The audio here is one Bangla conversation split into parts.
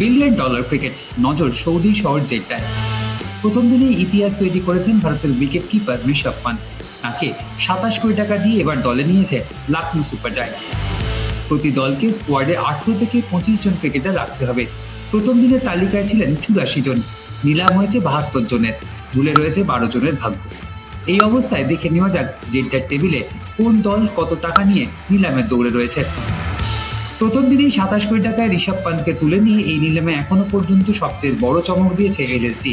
বিলিয়ন ডলার ক্রিকেট নজর সৌদি শহর জেড্ডায় প্রথম দিনেই ইতিহাস তৈরি করেছেন ভারতের উইকেট কিপার ঋষভ পান্ত তাকে সাতাশ কোটি টাকা দিয়ে এবার দলে নিয়েছে লাকনো সুপার জায়ান্ট প্রতি দলকে স্কোয়াডে আঠেরো থেকে পঁচিশ জন ক্রিকেটার রাখতে হবে। প্রথম দিনের তালিকায় ছিলেন চুরাশি জন। নিলাম হয়েছে বাহাত্তর জনের। ঝুলে রয়েছে বারো জনের ভাগ্য। এই অবস্থায় দেখে নেওয়া যাক জেড্ডার টেবিলে কোন দল কত টাকা নিয়ে নিলামের দৌড়ে রয়েছে। প্রথম দিনেই সাতাশ কোটি টাকায় ঋষভ পান্তকে তুলে নিয়ে এই নিলামে এখনও পর্যন্ত সবচেয়ে বড় চমক দিয়েছে এলএসজি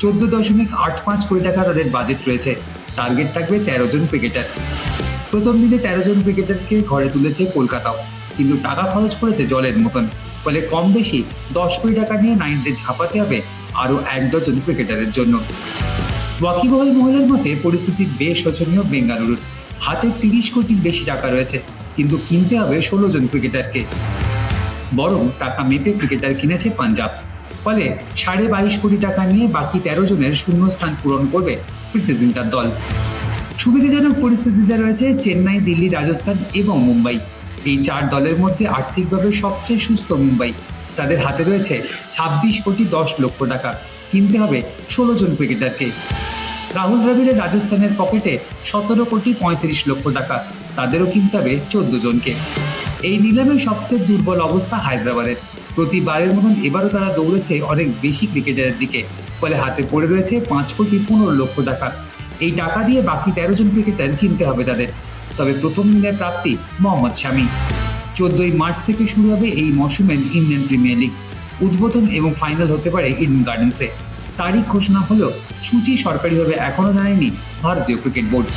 চোদ্দ দশমিক আট পাঁচ কোটি টাকা তাদের বাজেট রয়েছে। টার্গেট থাকবে তেরো জন ক্রিকেটার প্রথম দিনে তেরো জন ক্রিকেটারকে ঘরে তুলেছে কলকাতাও। কিন্তু টাকা খরচ করেছে জলের মতন। ফলে কম বেশি দশ কোটি টাকা নিয়ে নাইনতে ঝাঁপাতে হবে আরও এক ডজন ক্রিকেটারের জন্য। ওয়াকিবহল মহলের মতে পরিস্থিতি বেশ শোচনীয় বেঙ্গালুরুর। হাতে তিরিশ কোটির বেশি টাকা রয়েছে। কিন্তু কিনতে হবে ষোলো জন ক্রিকেটারকে। বরং টাকা মেপে ক্রিকেটার কিনেছে পাঞ্জাব। ফলে সাড়ে বাইশ কোটি টাকা নিয়ে বাকি তেরো জনের শূন্যস্থান পূরণ করবে প্রীতিজিন্টার দল। সুবিধাজনক পরিস্থিতিতে রয়েছে চেন্নাই, দিল্লি, রাজস্থান এবং মুম্বাই। এই চার দলের মধ্যে আর্থিকভাবে সবচেয়ে সুস্থ মুম্বাই। তাদের হাতে রয়েছে ছাব্বিশ কোটি দশ লক্ষ টাকা। কিনতে হবে ষোলো জন ক্রিকেটারকে। রাহুল দ্রাবিড়ের রাজস্থানের পকেটে সতেরো কোটি পঁয়ত্রিশ লক্ষ টাকা। তাদেরও কিনতে হবে চোদ্দ জনকে। এই নিলামে সবচেয়ে দুর্বল অবস্থা হায়দ্রাবাদের। প্রতিবারের মতন এবারও তারা দৌড়েছে অনেক বেশি ক্রিকেটারের দিকে। ফলে হাতে পড়ে রয়েছে পাঁচ কোটি পনেরো লক্ষ টাকা। এই টাকা দিয়ে বাকি তেরো জন ক্রিকেটার কিনতে হবে তাদের। তবে প্রথম দিনের প্রাপ্তি মোহাম্মদ শামি। চোদ্দই মার্চ থেকে শুরু হবে এই মৌসুমের ইন্ডিয়ান প্রিমিয়ার লিগ। উদ্বোধন এবং ফাইনাল হতে পারে ইডেন গার্ডেন্সে। তারিখ ঘোষণা হলেও সূচি সরকারিভাবে এখনও জানায়নি ভারতীয় ক্রিকেট বোর্ড।